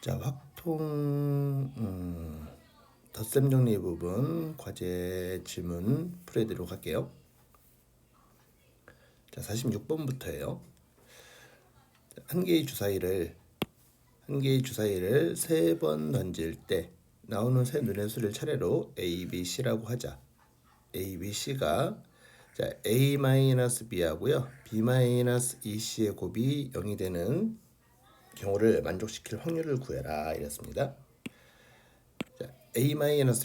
자, 확통 음, 덧셈 정리 부분 과제 질문 풀어드리도록 할게요. 자, 46번부터예요. 한 개의 주사위를 한 개의 주사위를 세 번 던질 때 나오는 세 눈의 수를 차례로 A, B, C라고 하자. A, B, C가 자, A-B하고요. B-EC의 곱이 0이 되는 경우를 만족시킬 확률을 구해라 이랬습니다. 자, A-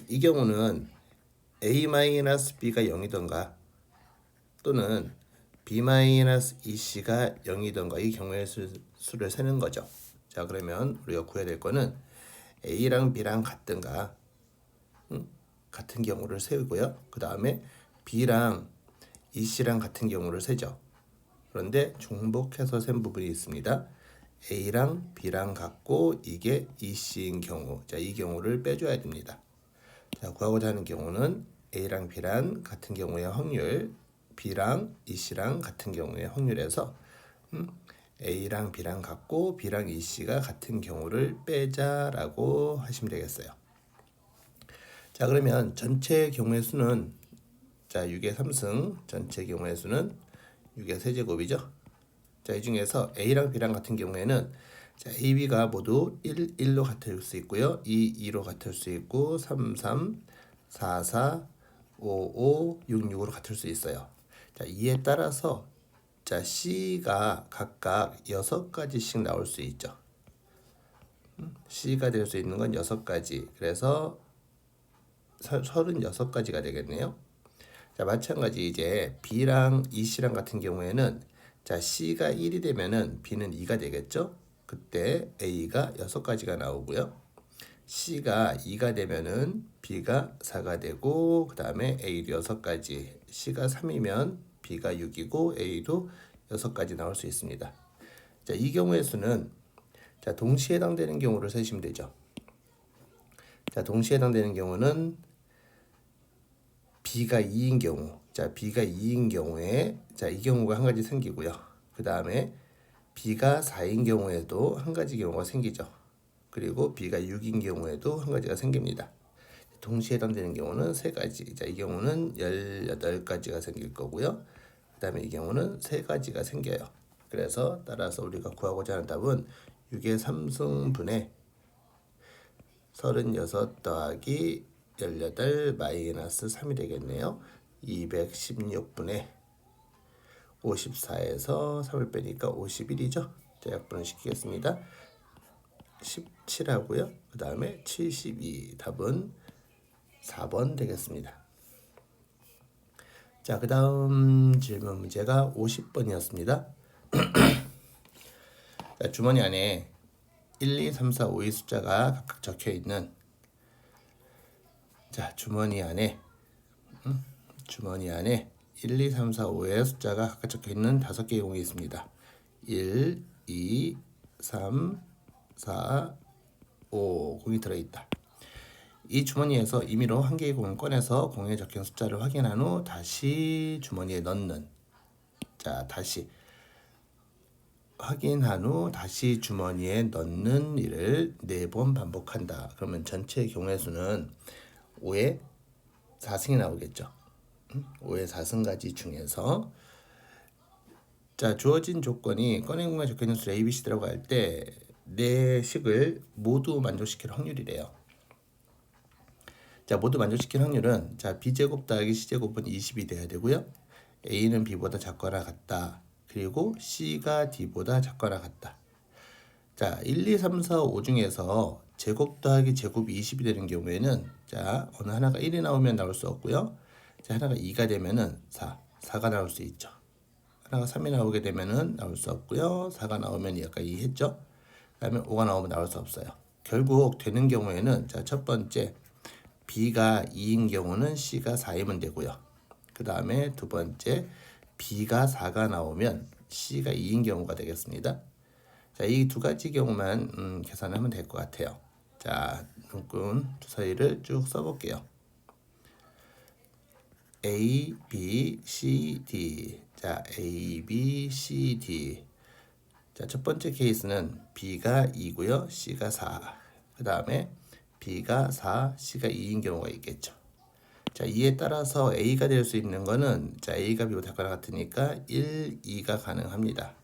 이 경우는 A-B가 0이던가 또는 B-EC가 0이던가 이 경우의 수, 수를 세는 거죠. 자 그러면 우리가 구해야 될 거는 A랑 B랑 같든가 음, 같은 경우를 세우고요. 그 다음에 B랑 EC랑 같은 경우를 세죠. 그런데 중복해서 센 부분이 있습니다. A랑 B랑 같고 이게 EC인 경우, 자 이 경우를 빼줘야 됩니다. 자 구하고자 하는 경우는 A랑 B랑 같은 경우의 확률, B랑 EC랑 같은 경우의 확률에서 음, A랑 B랑 같고 B랑 EC가 같은 경우를 빼자라고 하시면 되겠어요. 자 그러면 전체 경우의 수는 자 6의 3승 전체 경우의 수는 6의 세제곱이죠. 자, 이 중에서 A랑 B랑 같은 경우에는 자, A, B가 모두 1, 1로 같을 수 있고요. 2, 2로 같을 수 있고 3, 3, 4, 4, 5, 5, 6, 6으로 같을 수 있어요. 자, 이에 따라서 자, C가 각각 6가지씩 나올 수 있죠. 음, C가 될 수 있는 건 6가지. 그래서 36가지가 되겠네요. 자, 마찬가지 이제 B랑 EC랑 같은 경우에는 자, C가 1이 되면은 B는 2가 되겠죠? 그때 A가 6가지가 나오고요. C가 2가 되면은 B가 4가 되고 그 다음에 A도 6가지. C가 3이면 B가 6이고 A도 6가지 나올 수 있습니다. 자, 이 경우의 수는 자, 동시에 해당되는 경우를 세시면 되죠. 자, 동시에 해당되는 경우는 B가 2인 경우, 자 B가 2인 경우에 자 이 경우가 한 가지 생기고요. 그 다음에 B가 4인 경우에도 한 가지 경우가 생기죠. 그리고 B가 6인 경우에도 한 가지가 생깁니다. 동시에 해당되는 경우는 세 가지. 자, 이 경우는 18가지가 생길 거고요. 그 다음에 이 경우는 세 가지가 생겨요. 그래서 따라서 우리가 구하고자 하는 답은 6의 3승분의 36 더하기 18 마이너스 3이 되겠네요. 216분의 54에서 3을 빼니까 51이죠. 자, 약분을 시키겠습니다. 17하고요. 그 다음에 72 답은 4번 되겠습니다. 자, 그 다음 질문 문제가 50번이었습니다. 자, 주머니 안에 1, 2, 3, 4, 5의 숫자가 각각 적혀 있는 자, 주머니 안에 음, 주머니 안에 1, 2, 3, 4, 5의 숫자가 각각 적혀 있는 다섯 개의 공이 있습니다. 1, 2, 3, 4, 5 공이 들어 있다. 이 주머니에서 임의로 한 개의 공을 꺼내서 공에 적힌 숫자를 확인한 후 다시 주머니에 넣는 자, 다시 확인한 후 다시 주머니에 넣는 일을 네 번 반복한다. 그러면 전체 경우의 수는 5의 4승이 나오겠죠. 5의 4승가지 중에서 자 주어진 조건이 꺼낸 공간에 적혀있는 수 A, B, C라고 할 때 네 식을 모두 만족시킬 확률이래요. 자 모두 만족시킬 확률은 자 B제곱 더하기 C제곱은 20이 돼야 되고요. A는 B보다 작거나 같다. 그리고 C가 D보다 작거나 같다. 자 1, 2, 3, 4, 5 중에서 제곱 더하기 제곱이 20이 되는 경우에는 자 어느 하나가 1이 나오면 나올 수 없고요. 자 하나가 2가 되면은 4, 4가 나올 수 있죠. 하나가 3이 나오게 되면은 나올 수 없고요. 4가 나오면 아까 2 했죠. 그다음에 5가 나오면 나올 수 없어요. 결국 되는 경우에는 자 첫 번째 B가 2인 경우는 C가 4이면 되고요. 그 다음에 두 번째 B가 4가 나오면 C가 2인 경우가 되겠습니다. 자, 이 두 가지 경우만 음, 계산하면 될 것 같아요. 자, 눈금 주사위를 쭉 써볼게요. A, B, C, D. 자, A, B, C, D. 자, 첫 번째 케이스는 B가 2고요. C가 4. 그 다음에 B가 4, C가 2인 경우가 있겠죠. 자, 이에 따라서 A가 될 수 있는 거는 자, A가 B보다 같으니까 1, 2가 가능합니다.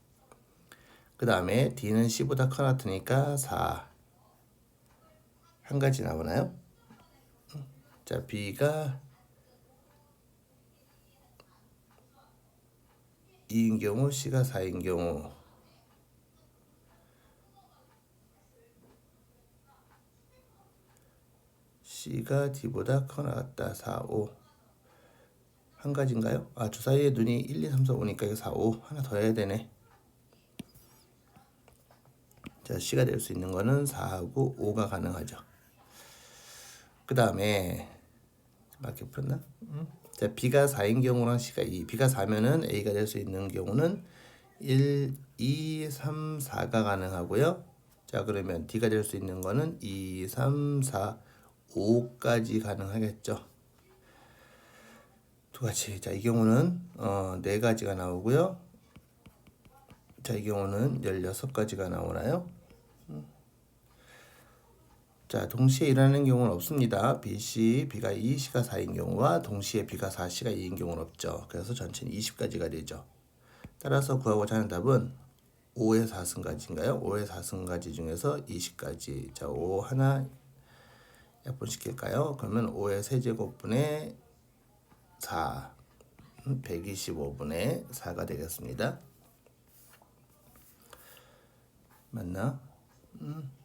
그 다음에 D는 C보다 커 같으니까 4. 한 가지 나오나요? 자, B가 2인 경우, C가 4인 경우. C가 D보다 커나 같다. 4, 5. 한 가지인가요? 아, 주사위에 눈이 1, 2, 3, 4, 5니까 이거 4, 5. 하나 더 해야 되네. 자, C가 될 수 있는 거는 4하고 5가 가능하죠. 그 다음에 맞게 풀었나? 음. 자, B가 4인 경우랑 C가 2. B가 4면은 A가 될 수 있는 경우는 1, 2, 3, 4가 가능하고요. 자, 그러면 D가 될 수 있는 거는 2, 3, 4, 5까지 가능하겠죠. 두 가지. 자, 이 경우는 어, 네 가지가 나오고요. 자, 이 경우는 16가지가 나오나요? 자, 동시에 일하는 경우는 없습니다. B, C, B가 2, C가 4인 경우와 동시에 B가 4, C가 2인 경우는 없죠. 그래서 전체는 20가지가 되죠. 따라서 구하고자 하는 답은 5의 4승가지인가요? 5의 4승가지 중에서 20가지. 자, 5 하나 약분시킬까요? 그러면 5의 세제곱분의 4, 125분의 4가 되겠습니다. 맞나? 음.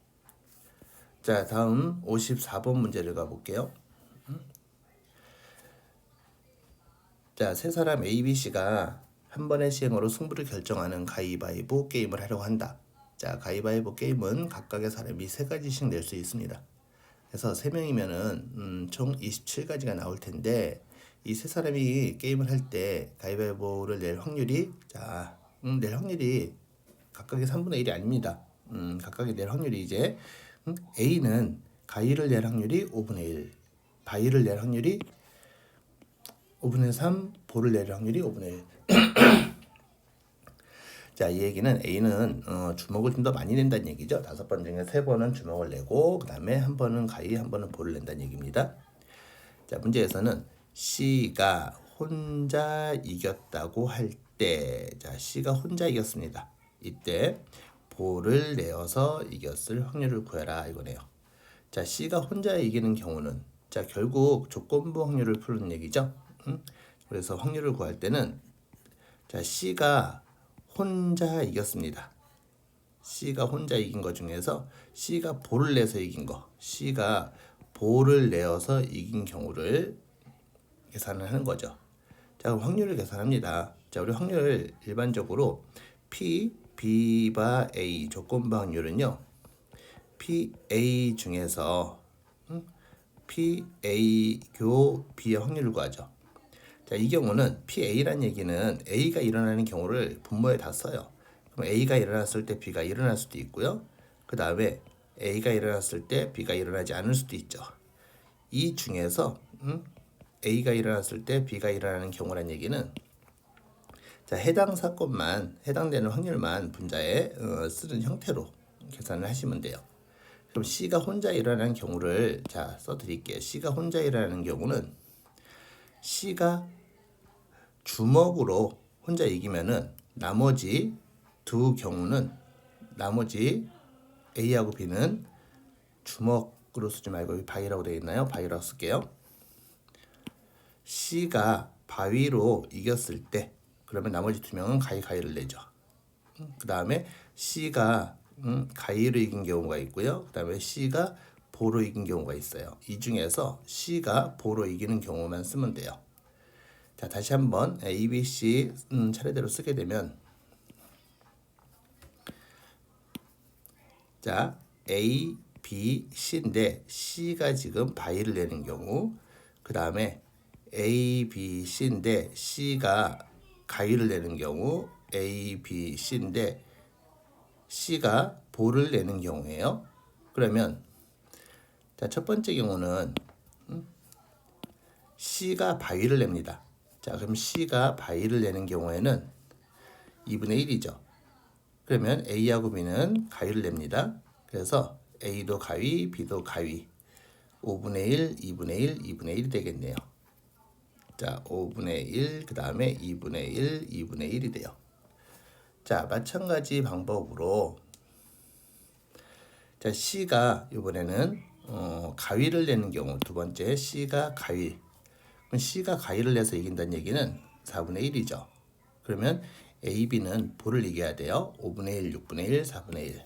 자, 다음 54번 문제를 가볼게요. 음. 자, 세 사람 A, B, C가 한 번의 시행으로 승부를 결정하는 가위바위보 게임을 하려고 한다. 자, 가위바위보 게임은 각각의 사람이 세 가지씩 낼 수 있습니다. 그래서 세 명이면은 음, 총 27가지가 나올 텐데 이 세 사람이 게임을 할 때 가위바위보를 낼 확률이 자, 음, 낼 확률이 각각의 3분의 1이 아닙니다. 음, 각각의 낼 확률이 이제 음, A는 가위를 낼 확률이 5분의 1, 바위를 낼 확률이 5분의 3, 볼을 낼 확률이 5분의 1. 자, 이 얘기는 A는 어, 주먹을 좀 더 많이 낸다는 얘기죠. 다섯 번 중에 세 번은 주먹을 내고 그 다음에 한 번은 가위, 한 번은 볼을 낸다는 얘기입니다. 자, 문제에서는 C가 혼자 이겼다고 할 때, 자, C가 혼자 이겼습니다. 이때 볼을 내어서 이겼을 확률을 구해라 이거네요. 자, C가 혼자 이기는 경우는 자, 결국 조건부 확률을 푸는 얘기죠. 음? 그래서 확률을 구할 때는 자, C가 혼자 이겼습니다. C가 혼자 이긴 것 중에서 C가 볼을 내서 이긴 거, C가 볼을 내어서 이긴 경우를 계산을 하는 거죠. 자, 그럼 확률을 계산합니다. 자, 우리 확률을 일반적으로 P, B바 A 조건부 확률은요. PA 중에서 음? PA 교 B의 확률을 구하죠. 자, 이 경우는 PA란 얘기는 A가 일어나는 경우를 분모에 다 써요. 그럼 A가 일어났을 때 B가 일어날 수도 있고요. 그 다음에 A가 일어났을 때 B가 일어나지 않을 수도 있죠. 이 중에서 음? A가 일어났을 때 B가 일어나는 경우란 얘기는 자, 해당 사건만 해당되는 확률만 분자에 어, 쓰는 형태로 계산을 하시면 돼요. 그럼 C가 혼자 일어나는 경우를 자 써 드릴게요. C가 혼자 일어나는 경우는 C가 주먹으로 혼자 이기면은 나머지 두 경우는 나머지 A하고 B는 주먹으로 쓰지 말고 바위라고 되어 있나요? 바위라고 쓸게요. C가 바위로 이겼을 때 그러면 나머지 두 명은 가위 가위를 내죠. 그 다음에 C가 음, 가위로 이긴 경우가 있고요. 그 다음에 C가 보로 이긴 경우가 있어요. 이 중에서 C가 보로 이기는 경우만 쓰면 돼요. 자 다시 한번 A, B, C 음, 차례대로 쓰게 되면 자 A, B, C인데 C가 지금 바위를 내는 경우 그 다음에 A, B, C인데 C가 가위를 내는 경우 A, B, C인데 C가 볼을 내는 경우예요. 그러면 자, 첫 번째 경우는 음? C가 바위를 냅니다. 자, 그럼 C가 바위를 내는 경우에는 2분의 1이죠. 그러면 A하고 B는 가위를 냅니다. 그래서 A도 가위, B도 가위. 5분의 1, 2분의 1, 2분의 1이 되겠네요. 자, 5분의 1, 그 다음에 2분의 1, 2분의 1이 돼요. 자, 마찬가지 방법으로 자, C가 이번에는 어, 가위를 내는 경우 두 번째 C가 가위. 그럼 C가 가위를 내서 이긴다는 얘기는 4분의 1이죠. 그러면 A, B는 볼을 이겨야 돼요. 5분의 1, 6분의 1, 4분의 1.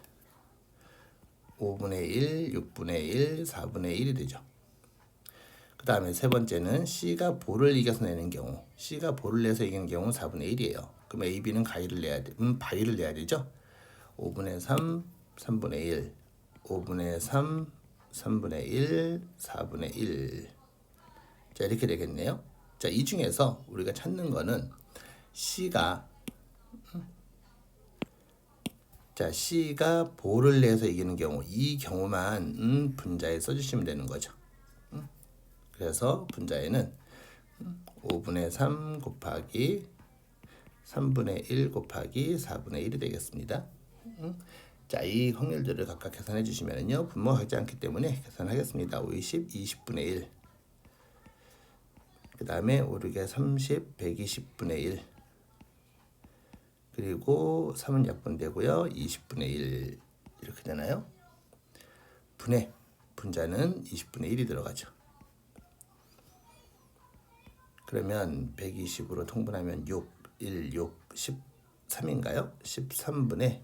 5분의 1, 6분의 1, 4분의 1이 되죠. 그 다음에 세 번째는 C가 볼을 이겨서 내는 경우 C가 볼을 내서 이기는 경우 4분의 1이에요. 그럼 A, B는 가위를 내야 돼. 음, 바위를 내야 되죠. 5분의 3, 3분의 1, 5분의 3, 3분의 1, 4분의 1. 자, 이렇게 되겠네요. 자, 이 중에서 우리가 찾는 거는 C가 자, C가 볼을 내서 이기는 경우 이 경우만 음, 분자에 써주시면 되는 거죠. 음? 그래서 분자에는 5분의 3 곱하기 3분의 1 곱하기 4분의 1이 되겠습니다. 음? 자, 이 확률들을 각각 계산해 주시면요. 분모하지 않기 때문에 계산하겠습니다. 50, 20분의 1. 그 다음에 오르게 30, 120분의 1. 그리고 3은 약분되고요. 20분의 1 이렇게 되나요? 분의 분자는 20분의 1이 들어가죠. 그러면 120으로 통분하면 6, 1, 6, 13인가요? 13분의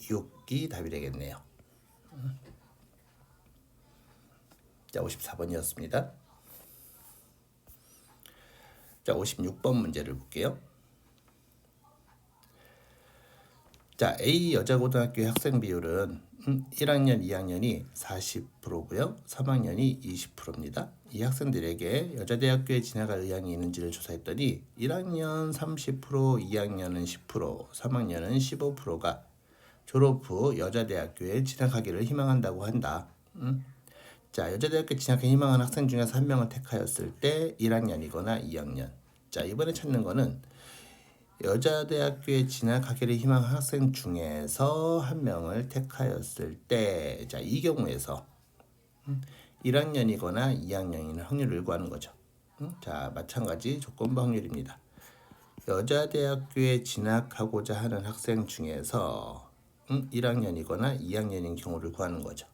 6이 답이 되겠네요. 자, 54번이었습니다. 자, 56번 문제를 볼게요. 자, A 여자 고등학교 학생 비율은 1학년, 2학년이 40%고요. 3학년이 20%입니다. 이 학생들에게 여자대학교에 진학할 의향이 있는지를 조사했더니 1학년 30%, 2학년은 10%, 3학년은 15%가 졸업 후 여자대학교에 진학하기를 희망한다고 한다. 음? 자, 여자대학교 진학에 희망하는 학생 중에서 한 명을 택하였을 때 1학년이거나 2학년. 자, 이번에 찾는 거는 여자 대학교에 진학하기를 희망하는 학생 중에서 한 명을 택하였을 때, 자, 이 경우에서 1학년이거나 음, 2학년인 확률을 구하는 거죠. 음? 자, 마찬가지 조건부 확률입니다. 여자 대학교에 진학하고자 하는 학생 중에서 1학년이거나 2학년인 경우를 구하는 거죠.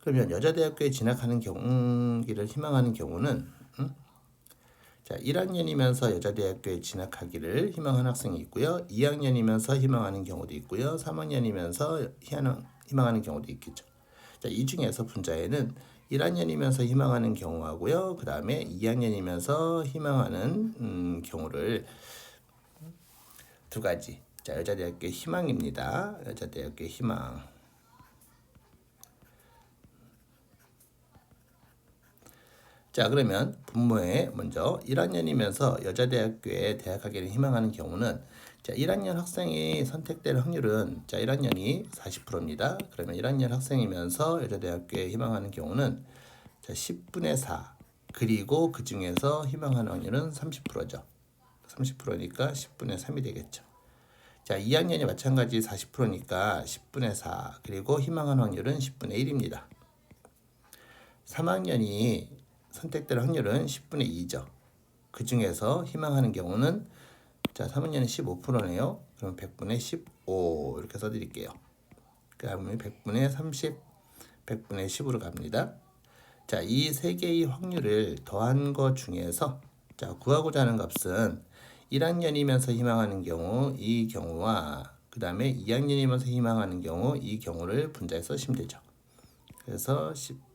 그러면 여자 대학교에 진학하는 경기를 희망하는 경우는 자, 1학년이면서 여자대학교에 진학하기를 희망하는 학생이 있고요. 2학년이면서 희망하는 경우도 있고요. 3학년이면서 희망하는 경우도 있겠죠. 자, 이 중에서 분자에는 1학년이면서 희망하는 경우하고요. 그 다음에 2학년이면서 희망하는 음, 경우를 두 가지 자, 여자대학교 희망입니다. 여자대학교 희망. 자, 그러면 분모에 먼저 1학년이면서 여자대학교에 대학하기를 희망하는 경우는 자, 1학년 학생이 선택될 확률은 자, 1학년이 40%입니다. 그러면 1학년 학생이면서 여자대학교에 희망하는 경우는 자, 10분의 4. 그리고 그 중에서 희망하는 확률은 30%죠. 30%니까 10분의 3이 되겠죠. 자, 2학년이 마찬가지 40%니까 10분의 4 그리고 희망한 확률은 10분의 1입니다. 3학년이 선택될 확률은 10분의 2죠. 그 중에서 희망하는 경우는 자 3학년은 15%네요. 그럼 100분의 15 이렇게 써드릴게요. 그 다음에 100분의 30, 100분의 10으로 갑니다. 자, 이 세 개의 확률을 더한 것 중에서 자 구하고자 하는 값은 1학년이면서 희망하는 경우 이 경우와 그 다음에 2학년이면서 희망하는 경우 이 경우를 분자에 써시면 되죠. 그래서 10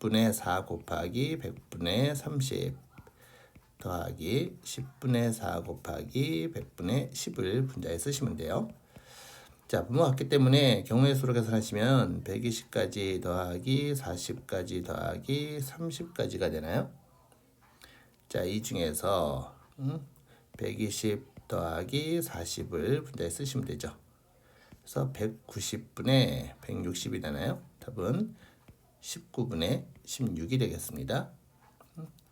분의 4 곱하기 100분의 30 더하기 10분의 4 곱하기 100분의 10을 분자에 쓰시면 돼요. 자, 분모 같기 때문에 경우의 수로 계산하시면 120까지 더하기 40까지 더하기 30까지가 되나요? 자, 이 중에서 음? 120 더하기 40을 분자에 쓰시면 되죠. 그래서 190분의 160이 되나요? 답은 19분의 16이 되겠습니다.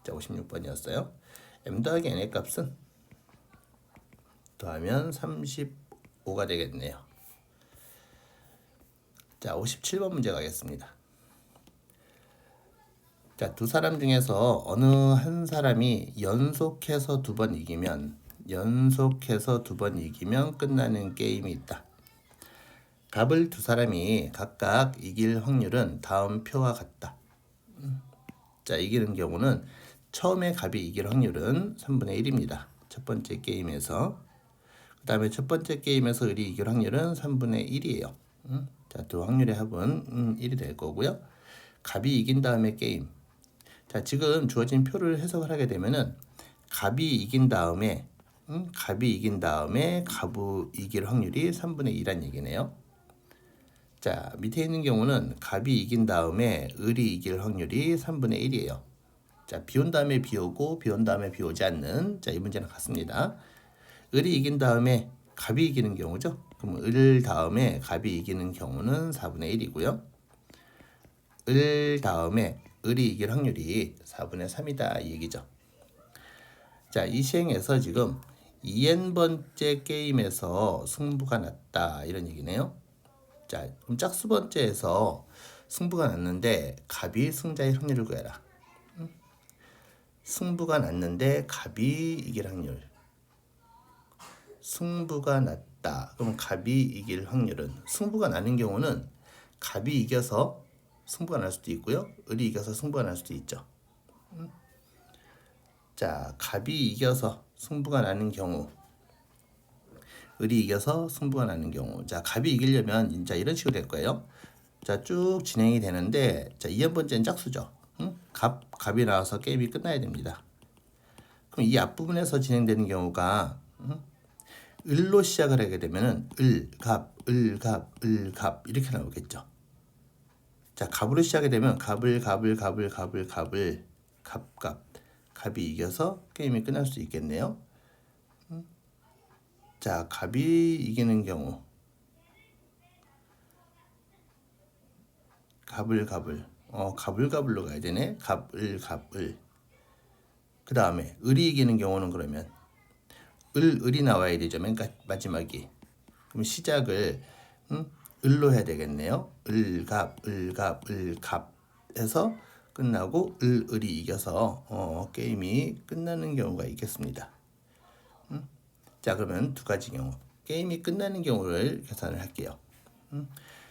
자, 56번이었어요. m 더하기 n의 값은 더하면 35 5가 되겠네요. 자, 57번 문제 가겠습니다. 자, 두 사람 중에서 어느 한 사람이 연속해서 두 번 이기면 연속해서 두 번 이기면 끝나는 게임이 있다. 갑을 두 사람이 각각 이길 확률은 다음 표와 같다. 음. 자, 이기는 경우는 처음에 갑이 이길 확률은 3분의 1입니다. 첫 번째 게임에서 그 다음에 첫 번째 게임에서 을이 이길 확률은 3분의 1이에요. 음? 자, 두 확률의 합은 음, 1이 될 거고요. 갑이 이긴 다음에 게임. 자, 지금 주어진 표를 해석을 하게 되면은 갑이 이긴 다음에 음, 갑이 이긴 다음에 갑이 이길 확률이 3분의 2란 얘기네요. 자, 밑에 있는 경우는 갑이 이긴 다음에 을이 이길 확률이 3분의 1이에요. 자, 비 온 다음에 비 오고 비 온 다음에 비 오지 않는 자, 이 문제는 같습니다. 을이 이긴 다음에 갑이 이기는 경우죠. 그럼 을 다음에 갑이 이기는 경우는 4분의 1이고요. 을 다음에 을이 이길 확률이 4분의 3이다 이 얘기죠. 자, 이 시행에서 지금 2n번째 게임에서 승부가 났다 이런 얘기네요. 자, 그럼 짝수 번째에서 승부가 났는데 갑이 승자의 확률을 구해라. 승부가 났는데 갑이 이길 확률. 승부가 났다. 그럼 갑이 이길 확률은 승부가 나는 경우는 갑이 이겨서 승부가 날 수도 있고요. 을이 이겨서 승부가 날 수도 있죠. 음. 자, 갑이 이겨서 승부가 나는 경우 을이 이겨서 승부가 나는 경우. 자 갑이 이기려면 진짜 이런 식으로 될 거예요. 자 쭉 진행이 되는데 자 2번째는 짝수죠. 응? 갑, 갑이 나와서 게임이 끝나야 됩니다. 그럼 이 앞부분에서 진행되는 경우가 응? 을로 시작을 하게 되면은 을, 갑, 을, 갑, 을, 갑 이렇게 나오겠죠. 자 갑으로 시작이 되면 갑을, 갑을, 갑을, 갑을, 갑을, 갑, 갑 갑이 이겨서 게임이 끝날 수 있겠네요 자, 갑이 이기는 경우. 갑을 갑을. 어, 갑을 갑을로 가야 되네. 갑을 갑을. 그 다음에 을이 이기는 경우는 그러면 을 을이 나와야 되죠. 맨 마지막이. 그럼 시작을 음? 을로 해야 되겠네요. 을, 갑, 을, 갑, 을, 갑 해서 끝나고 을, 을이 이겨서 어, 게임이 끝나는 경우가 있겠습니다. 자 그러면 두 가지 경우 게임이 끝나는 경우를 계산을 할게요. 음.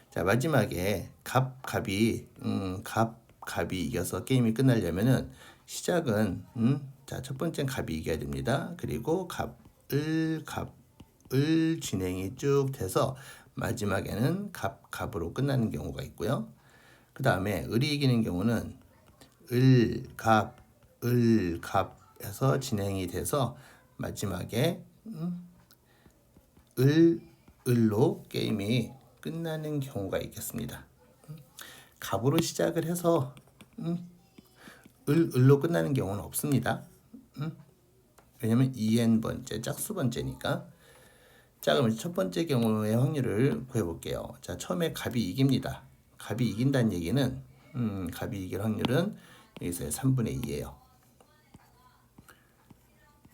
자 마지막에 갑 갑이 음, 갑 갑이 이겨서 게임이 끝나려면은 시작은 음, 자첫 번째는 갑이 이겨야 됩니다. 그리고 갑을 갑을 진행이 쭉 돼서 마지막에는 갑 갑으로 끝나는 경우가 있고요. 그 다음에 을이 이기는 경우는 을, 갑, 을, 갑에서 진행이 돼서 마지막에 을, 을로 게임이 끝나는 경우가 있겠습니다. 갑으로 시작을 해서 음, 을, 을로 끝나는 경우는 없습니다. 음, 왜냐면 2n 번째 짝수 번째니까. 자 그럼 첫 번째 경우의 확률을 구해볼게요. 자 처음에 갑이 이깁니다. 갑이 이긴다는 얘기는 음, 갑이 이길 확률은 여기서 3분의 2예요.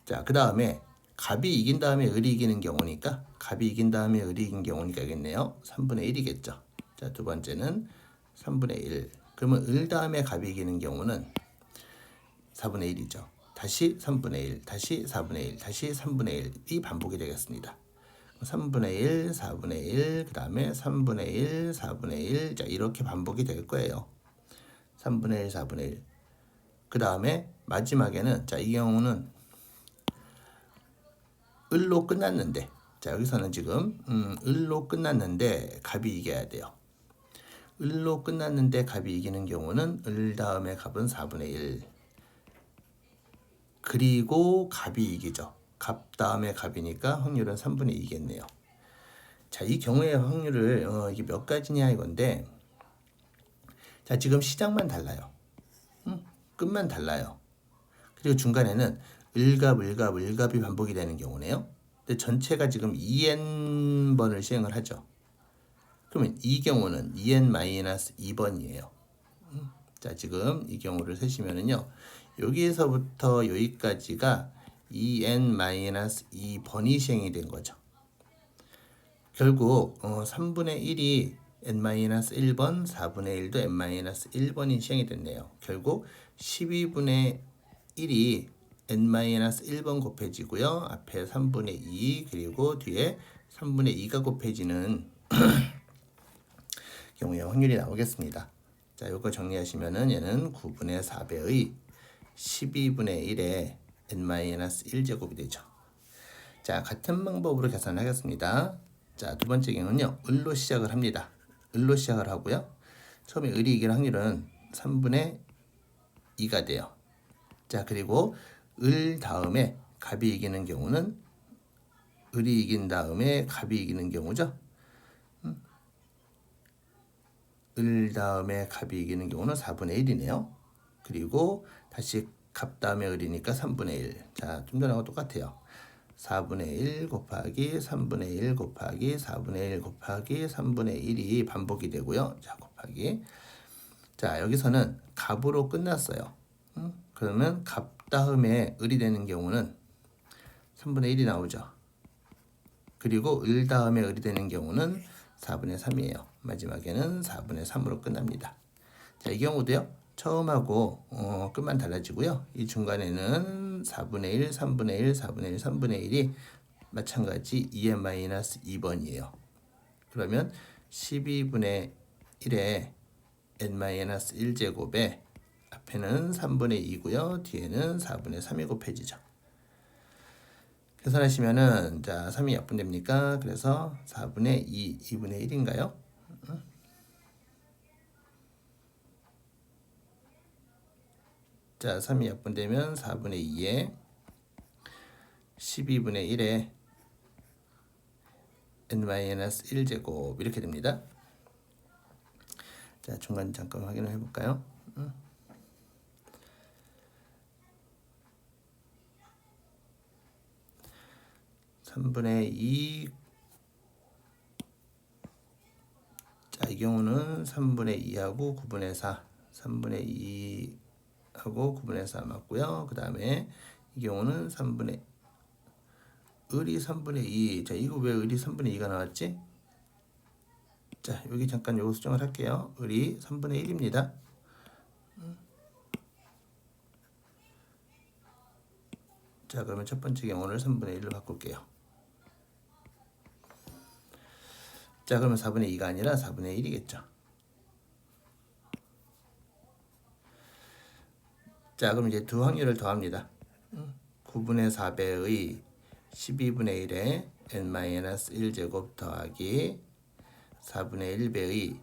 자, 그 다음에 갑이 이긴 다음에 을이 이기는 경우니까 갑이 이긴 다음에 을이 이긴 경우니까겠네요. 3분의 1이겠죠. 자, 두 번째는 3분의 1. 그러면 을 다음에 갑이 이기는 경우는 4분의 1이죠. 다시 3분의 1, 다시 4분의 1, 다시 3분의 1이 반복이 되겠습니다. 3분의 1, 4분의 1, 그 다음에 3분의 1, 4분의 1, 자 이렇게 반복이 될 거예요. 3분의 1, 4분의 1. 그 다음에 마지막에는 자 이 경우는 을로 끝났는데 자 여기서는 지금 음, 을로 끝났는데 갑이 이겨야 돼요. 을로 끝났는데 갑이 이기는 경우는 을 다음에 갑은 4분의 1 그리고 갑이 이기죠. 갑 다음에 갑이니까 확률은 3분의 2겠네요. 자, 이 경우의 확률을 어, 이게 몇 가지냐 이건데 자, 지금 시작만 달라요. 음, 끝만 달라요. 그리고 중간에는 을갑, 을갑, 을갑이 반복이 되는 경우네요. 근데 전체가 지금 2n번을 시행을 하죠. 그러면 이 경우는 2n-2번이에요. 음, 자, 지금 이 경우를 세시면은요. 여기에서부터 여기까지가 2n-2번이 시행이 된 거죠. 결국 어, 3분의 1이 n-1번, 4분의 1도 n-1번이 시행이 됐네요. 결국 12분의 1이 n-1번 곱해지고요. 앞에 3분의 2 그리고 뒤에 3분의 2가 곱해지는 경우의 확률이 나오겠습니다. 자, 요거 정리하시면은 얘는 9분의 4배의 12분의 1의 n-1제곱이 되죠. 자, 같은 방법으로 계산하겠습니다. 자, 두 번째 경우는요. 을로 시작을 합니다. 을로 시작을 하고요. 처음에 을이 이길 확률은 3분의 2가 돼요. 자, 그리고 을 다음에 갑이 이기는 경우는 을이 이긴 다음에 갑이 이기는 경우죠. 음. 을 다음에 갑이 이기는 경우는 4분의 1이네요. 그리고 다시 갑 다음에 을이니까 3분의 1. 자, 좀 전하고 똑같아요. 4분의 1 곱하기 3분의 1 곱하기 4분의 1 곱하기 3분의 1이 반복이 되고요. 자, 곱하기. 자, 여기서는 갑으로 끝났어요. 음? 그러면 갑 다음에 을이 되는 경우는 3분의 1이 나오죠. 그리고 을 다음에 을이 되는 경우는 4분의 3이에요. 마지막에는 4분의 3으로 끝납니다. 자, 이 경우도요. 처음하고 어, 끝만 달라지고요. 이 중간에는 4분의 1, 3분의 1, 4분의 1, 3분의 1이 마찬가지 2n-2번이에요. 그러면 12분의 1에 n-1제곱에 앞에는 3분의 2고요. 뒤에는 4분의 3이 곱해지죠. 계산하시면은 자 3이 약분됩니까? 그래서 4분의 2, 2분의 1인가요? 자 3이 약분되면 4분의 2에 12분의 1에 n-1제곱 이렇게 됩니다. 자 중간 잠깐 확인을 해볼까요? 3분의 2 자, 이 경우는 3분의 2하고 9분의 4 3분의 2하고 9분의 4 맞고요. 그 다음에 이 경우는 3분의 을이 3분의 2 자, 이거 왜 을이 3분의 2가 나왔지? 자, 여기 잠깐 요거 수정을 할게요. 을이 3분의 1입니다. 자, 그러면 첫 번째 경우를 3분의 1로 바꿀게요. 자, 그러면 4분의 2가 아니라 4분의 1이겠죠. 자, 그럼 이제 두 확률을 더합니다. 9분의 4배의 12분의 1에 n-1제곱 더하기 4분의 1배의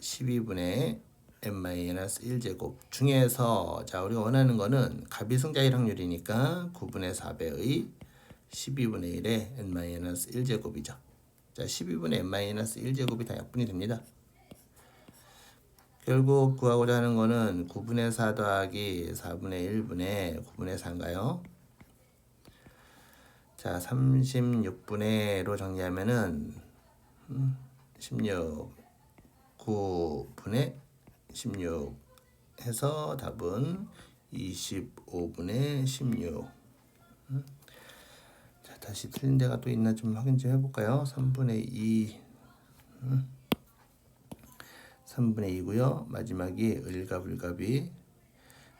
12분의 n-1제곱 중에서 자 우리가 원하는 거는 값이 승자일 확률이니까 9분의 4배의 12분의 1에 n-1제곱이죠. 자, 12분의 n-1제곱이 다 약분이 됩니다. 결국 구하고자 하는 거는 9분의 4 더하기 4분의 1분의 9분의 4인가요? 자, 36분의로 정리하면은 16 9분의 16 해서 답은 25분의 16 다시 틀린 데가 또 있나 좀 확인 좀 해볼까요? 3분의 2 음. 3분의 2고요. 마지막이 을과 불갑이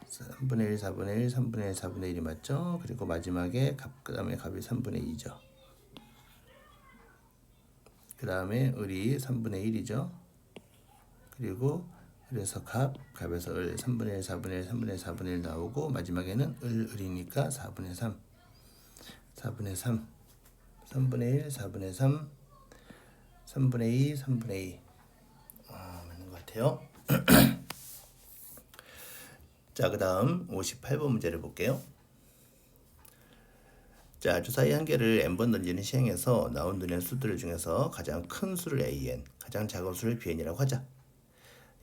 3분의 1, 4분의 1, 3분의 1, 4분의 1이 맞죠? 그리고 마지막에 값, 그 다음에 값이 3분의 2죠. 그 다음에 을이 3분의 1이죠. 그리고 그래서 값, 값에서 을 3분의 1, 4분의 1, 3분의 1, 4분의 1 나오고 마지막에는 을, 을이니까 4분의 3. 4분의 3 3분의 1 4분의 3 3분의 2 3분의 2 아, 맞는 것 같아요 자, 그 다음 58번 문제를 볼게요. 자, 주사위 한 개를 n번 던지는 시행에서 나온 눈의 수들 중에서 가장 큰 수를 an, 가장 작은 수를 bn이라고 하자.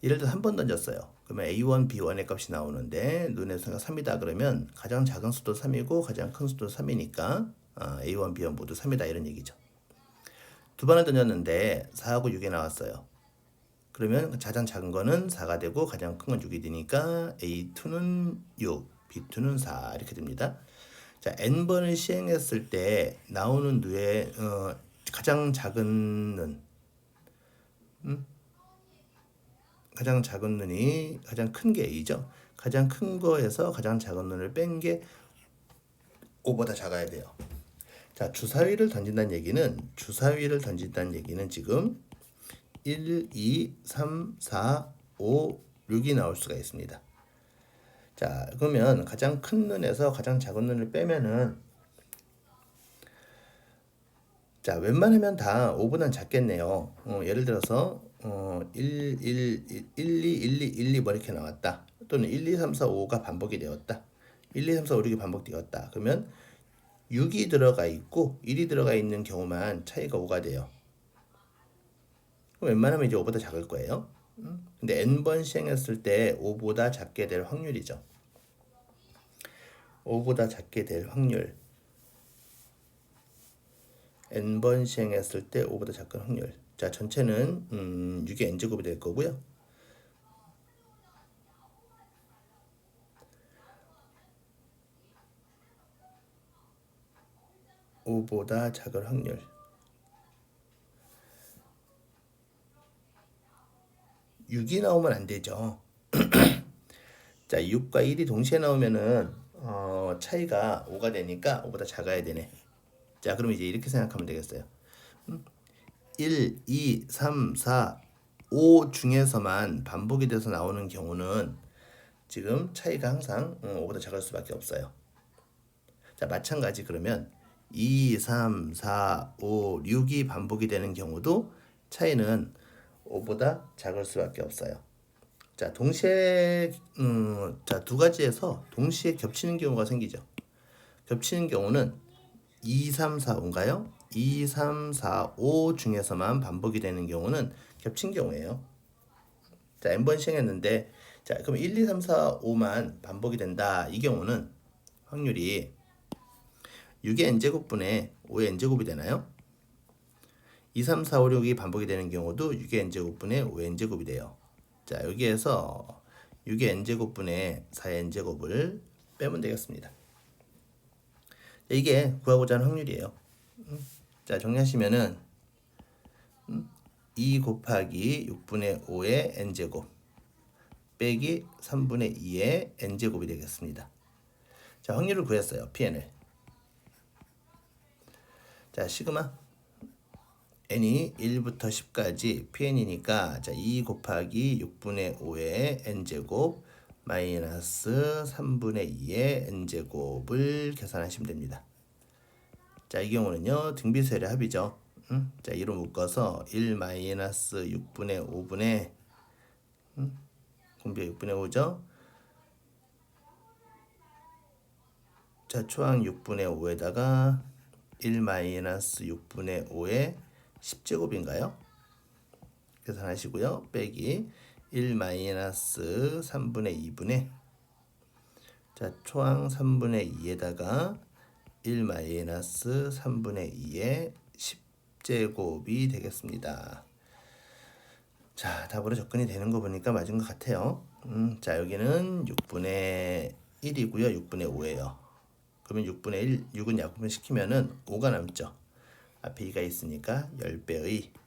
예를 들어 한번 던졌어요. 그러면 a1, b1의 값이 나오는데 눈의 수가 3이다 그러면 가장 작은 수도 3이고 가장 큰 수도 3이니까 어, a1, b1 모두 3이다 이런 얘기죠. 두 번을 던졌는데 4하고 6이 나왔어요. 그러면 가장 작은 거는 4가 되고 가장 큰 건 6이 되니까 a2는 6, b2는 4 이렇게 됩니다. 자, n번을 시행했을 때 나오는 누의 어, 가장 작은 는 음? 가장 작은 눈이 가장 큰 게 A죠. 가장 큰 거에서 가장 작은 눈을 뺀 게 5보다 작아야 돼요. 자, 주사위를 던진다는 얘기는 주사위를 던진다는 얘기는 지금 1, 2, 3, 4, 5, 6이 나올 수가 있습니다. 자, 그러면 가장 큰 눈에서 가장 작은 눈을 빼면은 자, 웬만하면 다 5보단 작겠네요. 어, 예를 들어서 어, 1, 1, 1, 1, 2, 1, 2, 1, 2 뭐 이렇게 나왔다. 또는 1, 2, 3, 4, 5가 반복이 되었다. 1, 2, 3, 4, 5, 6이 반복되었다. 그러면 6이 들어가 있고 1이 들어가 있는 경우만 차이가 5가 돼요. 그럼 웬만하면 이제 5보다 작을 거예요. 음? 근데 n번 시행했을 때 5보다 작게 될 확률이죠. 5보다 작게 될 확률. N번 시행했을 때 5보다 작은 확률. 자, 전체는 음, 6의 n제곱이 될 거고요. 오보다 작을 확률. 육이 나오면 안 되죠. 자, 6과 1이 동시에 나오면은 어, 차이가 5가 되니까 5보다 작아야 되네. 자, 그럼 이제 이렇게 생각하면 되겠어요. 1, 2, 3, 4, 5 중에서만 반복이 돼서 나오는 경우는 지금 차이가 항상 5보다 작을 수밖에 없어요. 자, 마찬가지 그러면 2, 3, 4, 5, 6이 반복이 되는 경우도 차이는 5보다 작을 수밖에 없어요. 자, 동시에 음, 자, 두 가지에서 동시에 겹치는 경우가 생기죠. 겹치는 경우는 2, 3, 4, 5인가요? 2, 3, 4, 5 중에서만 반복이 되는 경우는 겹친 경우예요. 자, n번 시행했는데 자, 그럼 1, 2, 3, 4, 5만 반복이 된다. 이 경우는 확률이 6의 n제곱분의 5의 n제곱이 되나요? 2, 3, 4, 5, 6이 반복이 되는 경우도 6의 n제곱분의 5의 n제곱이 돼요. 자, 여기에서 6의 n제곱분의 4의 n제곱을 빼면 되겠습니다. 이게 구하고자 하는 확률이에요. 자, 정리하시면은 2 곱하기 6분의 5의 n제곱 빼기 3분의 2의 n제곱이 되겠습니다. 자, 확률을 구했어요. pn을. 자, 시그마 n이 1부터 10까지 pn이니까 자, 2 곱하기 6분의 5의 n제곱 마이너스 3분의 2의 n제곱을 계산하시면 됩니다. 자, 이 경우는요. 등비세의 합이죠. 음? 자, 2로 묶어서 1 마이너스 6분의 5분의 음? 공비가 6분의 5죠. 자, 초항 6분의 5에다가 1 마이너스 6분의 5의 10제곱인가요? 계산하시고요. 빼기 1 마이너스 3분의 2분의 자 초항 3분의 2에다가 1 마이너스 3분의 2의 10제곱이 되겠습니다. 자 답으로 접근이 되는 거 보니까 맞은 것 같아요. 음, 자 여기는 6분의 1이고요. 6분의 5예요. 그러면 6분의 1, 6은 약분을 시키면은 5가 남죠. 앞에 2가 있으니까 10배의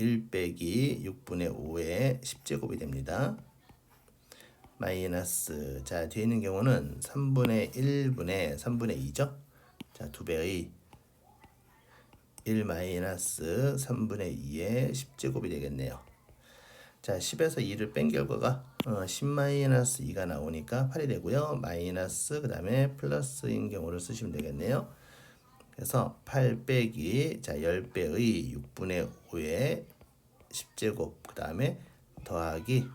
1 빼기 6분의 5의 10제곱이 됩니다. 마이너스 자 뒤에 있는 경우는 3분의 1분의 3분의 2죠. 자 2배의 1 마이너스 3분의 2의 10제곱이 되겠네요. 자 10에서 2를 뺀 결과가 어, 10 마이너스 2가 나오니까 8이 되고요. 마이너스 그 다음에 플러스인 경우를 쓰시면 되겠네요. 그래서 8 빼기 자 10배의 6분의 5의 10제곱 그 다음에 더하기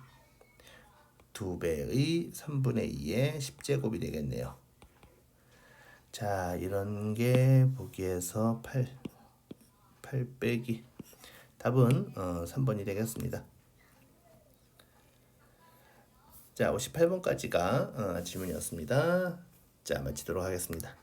2배의 3분의 2의 10제곱이 되겠네요. 자 이런 게 보기에서 8 8 빼기 답은 어, 3번이 되겠습니다. 자 58번까지가 어, 질문이었습니다. 자 마치도록 하겠습니다.